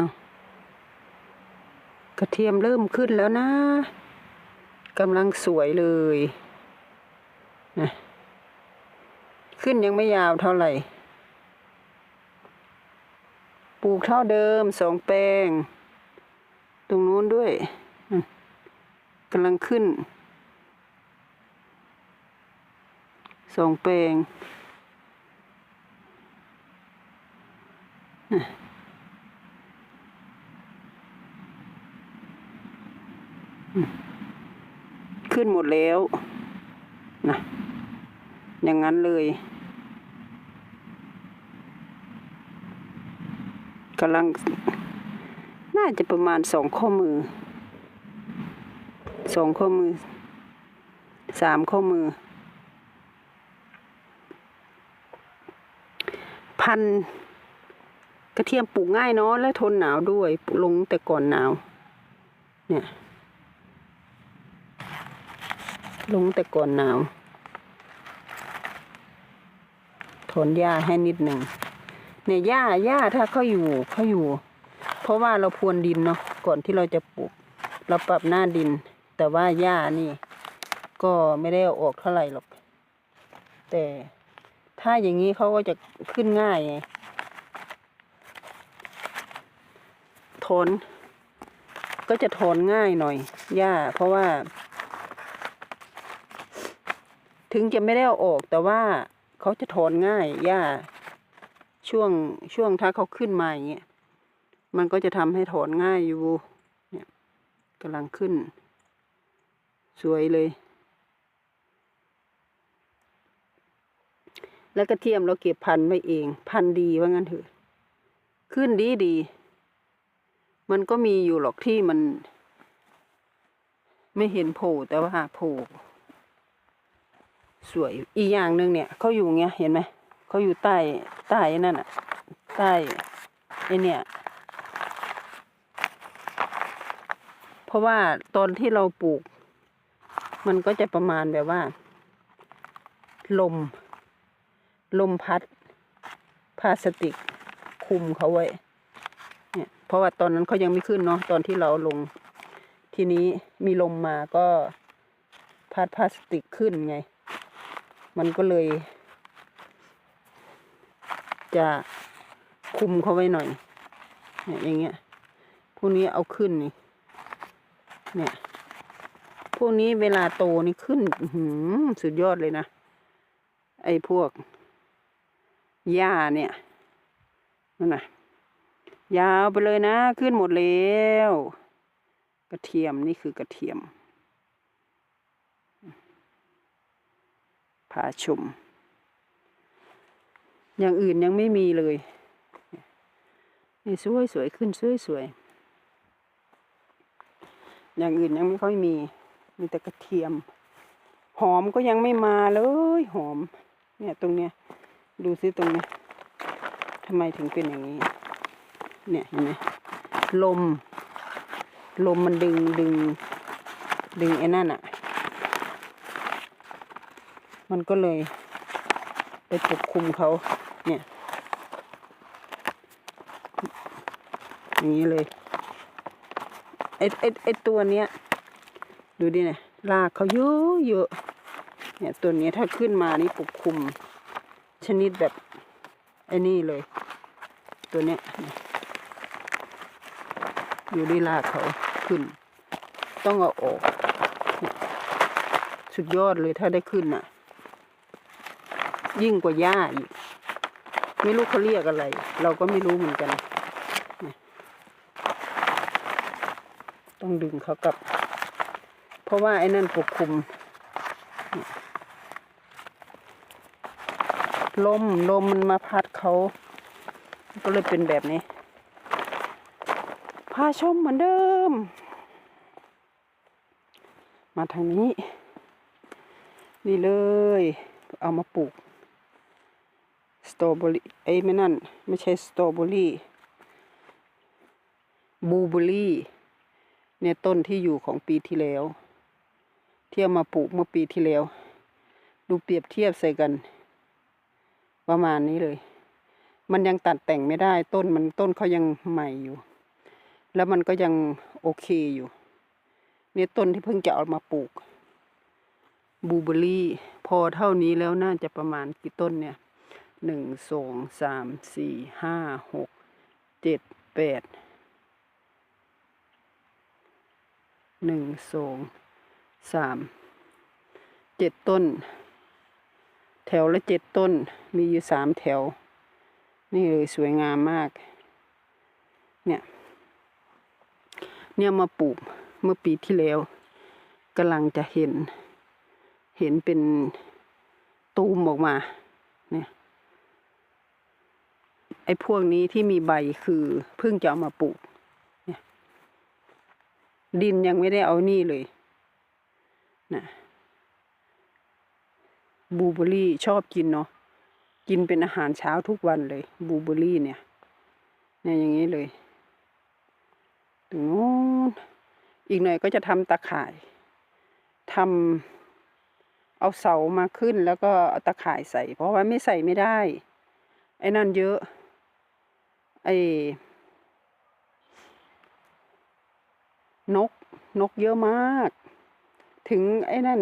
เอากระเทียมเริ่มขึ้นแล้วนะกำลังสวยเลยนะขึ้นยังไม่ยาวเท่าไหร่ ปลูกเท่าเดิมสองแปลง ตรงนู้นด้วยกำลังขึ้นสองแปลงน่ะอืม ขึ้นหมดแล้วนะอย่างนั้นเลยกำลัง น่าจะประมาณสองข้อมือสองข้อมือสามข้อมือ พันกระเทียมปลูกง่ายเนาะและทนหนาวด้วยปลูกลงแต่ก่อนหนาว เนี่ย ลงแต่ก่อนหนาว ถอนหญ้าให้นิดหนึ่งเนี่ยหญ้าหญ้าถ้าเขาอยู่เขาอยู่ เพราะว่าเราพรวนดินเนาะก่อนที่เราจะปลูก เราปรับหน้าดิน แต่ว่าหญ้านี่ ก็ไม่ได้อออกเท่าไหร่หรอก แต่ถ้าอย่างนี้เขาก็จะขึ้นง่ายไงถอนก็จะถอนง่ายหน่อยหญ้าเพราะว่า ถึงจะไม่ได้เอาออกแต่ว่าเขาจะถอนง่ายหญ้าช่วงช่วงถ้าเขาขึ้นมาอย่างเงี้ยมันก็จะทำให้ถอนง่ายอยู่เนี่ยกำลังขึ้น สวยเลย แล้วกระเทียมเราเก็บพันไว้เอง พันดีว่างั้นเถอะ ขึ้นดีดี มันก็มีอยู่หรอกที่มัน ไม่เห็นโผล่แต่ว่าโผล่ สวยอีกอย่างหนึ่งเนี่ยเขาอยู่เงี้ยเห็นไหมเขาอยู่ใต้ใต้นั่นอะใต้ไอเนี่ยเพราะว่าตอนที่เราปลูก มันก็จะประมาณแบบว่า ลม ลมพัดพลาสติกคุมเขาไว้เนี่ยเพราะว่าตอนนั้นเขายังไม่ขึ้นเนาะตอนที่เราลง ทีนี้มีลมมาก็พัดพลาสติกขึ้นไง มันก็เลย จะคุมเขาไว้หน่อย เนี่ยอย่างเงี้ย พวกนี้เอาขึ้นนี่ เนี่ย พวกนี้เวลาโตนี่ขึ้นหือสุดยอดเลยนะ ไอ้พวกหญ้าเนี่ยนั่นนะยาวไปเลยนะ ขึ้นหมดแล้ว กระเทียมนี่คือกระเทียม พาชม อย่างอื่นยังไม่มีเลย นี่สวยสวยขึ้นสวยสวยอย่างอื่นยังไม่ค่อยมี มีแต่กระเทียม หอมก็ยังไม่มาเลย หอม เนี่ยตรงเนี้ย ดูซิตรงเนี้ยทำไมถึงเป็นอย่างนี้ เนี่ยเห็นไหมลม ลมมันดึงดึง ดึงไอ้นั่นอะ มันก็เลยไปปกคุมเขาเนี่ยอย่างนี้เลยไอ้ไอ้ไอ้ตัวเนี้ย ดูดิเนี่ยรากเขาเยอะเยอะเนี่ยตัวเนี้ยถ้าขึ้นมานี่ปกคุม ชนิดแบบไอ้นี่เลย ตัวเนี้ยอยู่ที่รากเขาขึ้น ต้องเอาออก สุดยอดเลยถ้าได้ขึ้นน่ะ ยิ่งกว่าหญ้าอีก ไม่รู้เขาเรียกอะไร เราก็ไม่รู้เหมือนกัน ต้องดึงเขากลับ เพราะว่าไอ้นั่นปกคลุม ลมลมมันมาพัดเขา ก็เลยเป็นแบบนี้ พาชมเหมือนเดิม มาทางนี้ นี่เลย เอามาปลูก ตรอเบอรี่ไอ้ไม่นั่น ไม่ใช่สตรอเบอรี่บลูเบอรี่เนี่ยต้นที่อยู่ของปีที่แล้วเที่ยวมาปลูกเมื่อปีที่แล้ว ดูเปรียบเทียบใส่กัน ประมาณนี้เลย มันยังตัดแต่งไม่ได้ต้นมันต้นเขายังใหม่อยู่ แล้วมันก็ยังโอเคอยู่ เนี่ยต้นที่เพิ่งจะเอามาปลูกบลูเบอรี่ พอเท่านี้แล้วน่าจะประมาณกี่ต้นเนี่ย หนึ่งสองสามสี่ห้าหกเจ็ดแปดหนึ่งสองสามเจ็ดต้น แถวละเจ็ดต้นมีอยู่สามแถว นี่เลยสวยงามมาก เนี่ยเนี่ยมาปลูกเมื่อปีที่แล้วกำลังจะเห็น เห็นเป็นตูมออกมา เนี่ย ไอ้พวกนี้ที่มีใบคือเพิ่งจะเอามาปลูกเนี่ยดินยังไม่ได้เอานี่เลยนะบูเบอรี่ชอบกินเนาะกินเป็นอาหารเช้าทุกวันเลยบูเบอร์รี่เนี่ยเนี่ยอย่างนี้เลยตรงนู้นอีกหน่อยก็จะทำตะข่ายทำเอาเสามาขึ้นแล้วก็เอาตะข่ายใส่ เพราะว่าไม่ใส่ไม่ได้ ไอ้นั่นเยอะ ไอ้นก นกเยอะมาก ถึงไอ้นั่น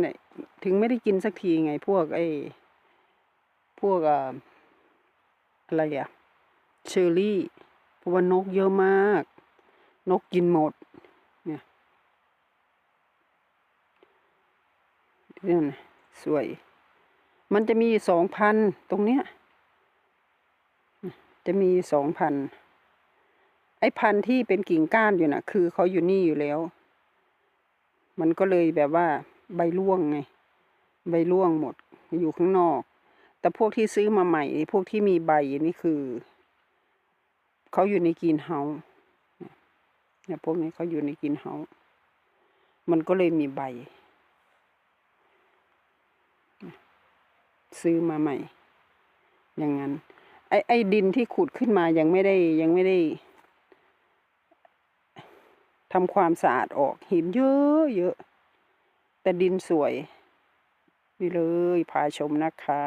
ถึงไม่ได้กินสักทีไง พวกไอ้พวกอ่าอะไรอะเชอร์รี่ เพราะว่านกเยอะมาก นกกินหมด เนี่ยนี่นะสวย มันจะมีสองพันตรงเนี้ย จะมีสองพันไอ้พันที่เป็นกิ่งก้านอยู่น่ะ คือเขาอยู่นี่อยู่แล้ว มันก็เลยแบบว่า ใบร่วงไง ใบร่วงหมดอยู่ข้างนอก แต่พวกที่ซื้อมาใหม่ พวกที่มีใบนี่คือเขาอยู่ในกรีนเฮาเนี่ยพวกนี้เขาอยู่ในกรีนเฮามันก็เลยมีใบ ซื้อมาใหม่ อย่างนั้น ไอ้ไอ้ดินที่ขุดขึ้นมายังไม่ได้ยังไม่ได้ทำความสะอาดออกหินเยอะเยอะ แต่ดินสวย นี่เลยพาชมนะคะ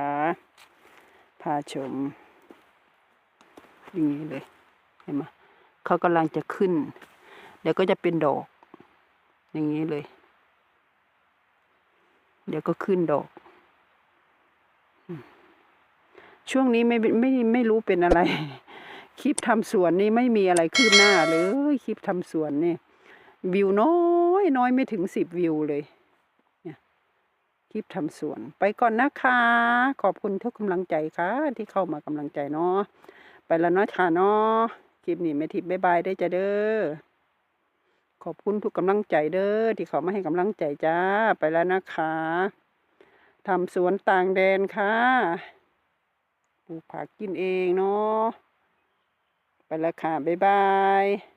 พาชมอย่างนี้เลยเห็นไหมเขากำลังจะขึ้น เดี๋ยวก็จะเป็นดอก อย่างนี้เลย เดี๋ยวก็ขึ้นดอก ช่วงนี้ไม่ไม่ไม่รู้เป็นอะไร คลิปทำสวนนี่ไม่มีอะไรคืบหน้าเลยคลิปทำสวนนี่วิวน้อยน้อยไม่ถึงสิบวิวเลยคลิปทำสวน ไปก่อนนะคะ ขอบคุณทุกกำลังใจค่ะ ที่เข้ามากำลังใจเนาะไปแล้วเนาะค่ะเนาะคลิปนี้แม่ทิพย์บ๊ายบายได้จ้ะเด้อขอบคุณทุกกำลังใจเด้อที่เขามาให้กำลังใจจ้า ไปแล้วนะคะทำสวนต่างแดนค่ะ ลูกผักกินเองเนาะไปแล้วค่ะ บ๊ายบาย